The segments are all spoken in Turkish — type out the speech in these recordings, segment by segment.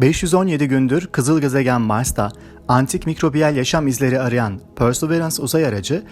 517 gündür kızıl gezegen Mars'ta antik mikrobiyal yaşam izleri arayan Perseverance uzay aracı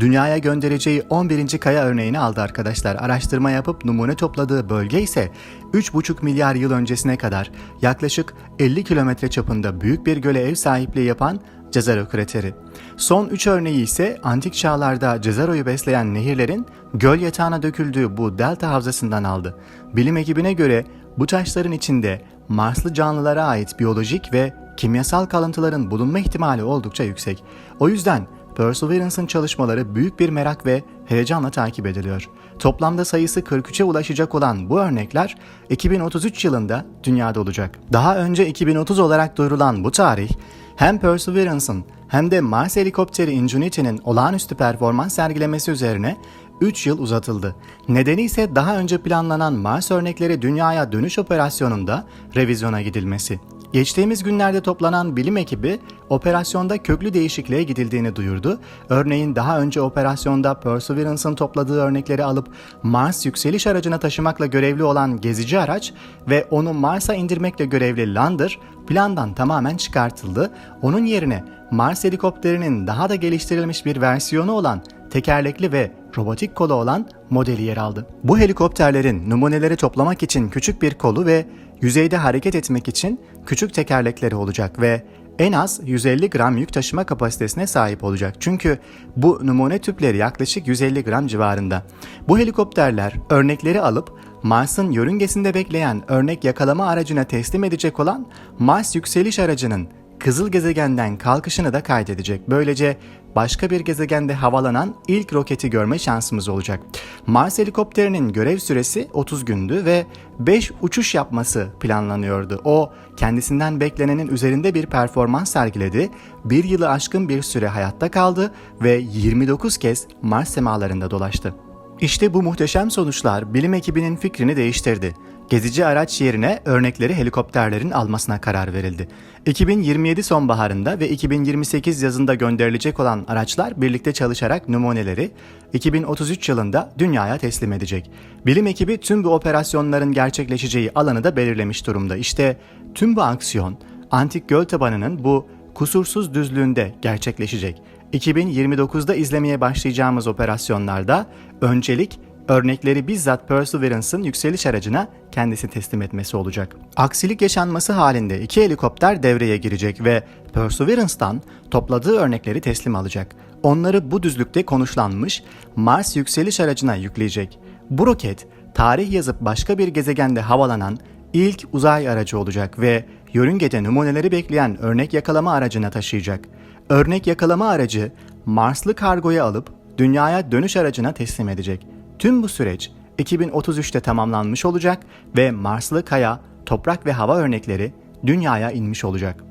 dünyaya göndereceği 11. kaya örneğini aldı arkadaşlar. Araştırma yapıp numune topladığı bölge ise 3,5 milyar yıl öncesine kadar yaklaşık 50 kilometre çapında büyük bir göle ev sahipliği yapan Cezaro krateri. Son 3 örneği ise antik çağlarda Cezaro'yu besleyen nehirlerin göl yatağına döküldüğü bu delta havzasından aldı. Bilim ekibine göre bu taşların içinde Marslı canlılara ait biyolojik ve kimyasal kalıntıların bulunma ihtimali oldukça yüksek. O yüzden Perseverance'ın çalışmaları büyük bir merak ve heyecanla takip ediliyor. Toplamda sayısı 43'e ulaşacak olan bu örnekler 2033 yılında dünyada olacak. Daha önce 2030 olarak duyurulan bu tarih hem Perseverance'ın hem de Mars helikopteri Ingenuity'nin olağanüstü performans sergilemesi üzerine 3 yıl uzatıldı. Nedeni ise daha önce planlanan Mars örnekleri dünyaya dönüş operasyonunda revizyona gidilmesi. Geçtiğimiz günlerde toplanan bilim ekibi operasyonda köklü değişikliğe gidildiğini duyurdu. Örneğin daha önce operasyonda Perseverance'ın topladığı örnekleri alıp Mars yükseliş aracına taşımakla görevli olan gezici araç ve onu Mars'a indirmekle görevli Lander plandan tamamen çıkartıldı. Onun yerine Mars helikopterinin daha da geliştirilmiş bir versiyonu olan tekerlekli ve robotik kolu olan modeli yer aldı. Bu helikopterlerin numuneleri toplamak için küçük bir kolu ve yüzeyde hareket etmek için küçük tekerlekleri olacak ve en az 150 gram yük taşıma kapasitesine sahip olacak. Çünkü bu numune tüpleri yaklaşık 150 gram civarında. Bu helikopterler örnekleri alıp Mars'ın yörüngesinde bekleyen örnek yakalama aracına teslim edecek olan Mars yükseliş aracının kızıl gezegenden kalkışını da kaydedecek. Böylece başka bir gezegende havalanan ilk roketi görme şansımız olacak. Mars helikopterinin görev süresi 30 gündü ve 5 uçuş yapması planlanıyordu. O kendisinden beklenenin üzerinde bir performans sergiledi, bir yılı aşkın bir süre hayatta kaldı ve 29 kez Mars semalarında dolaştı. İşte bu muhteşem sonuçlar bilim ekibinin fikrini değiştirdi. Gezici araç yerine örnekleri helikopterlerin almasına karar verildi. 2027 sonbaharında ve 2028 yazında gönderilecek olan araçlar birlikte çalışarak numuneleri 2033 yılında dünyaya teslim edecek. Bilim ekibi tüm bu operasyonların gerçekleşeceği alanı da belirlemiş durumda. İşte tüm bu aksiyon antik göl tabanının bu kusursuz düzlüğünde gerçekleşecek. 2029'da izlemeye başlayacağımız operasyonlarda öncelik örnekleri bizzat Perseverance'ın yükseliş aracına kendisi teslim etmesi olacak. Aksilik yaşanması halinde iki helikopter devreye girecek ve Perseverance'dan topladığı örnekleri teslim alacak. Onları bu düzlükte konuşlanmış Mars yükseliş aracına yükleyecek. Bu roket tarih yazıp başka bir gezegende havalanan ilk uzay aracı olacak ve yörüngede numuneleri bekleyen örnek yakalama aracına taşıyacak. Örnek yakalama aracı Marslı kargoyu alıp dünyaya dönüş aracına teslim edecek. Tüm bu süreç 2033'te tamamlanmış olacak ve Marslı kaya, toprak ve hava örnekleri dünyaya inmiş olacak.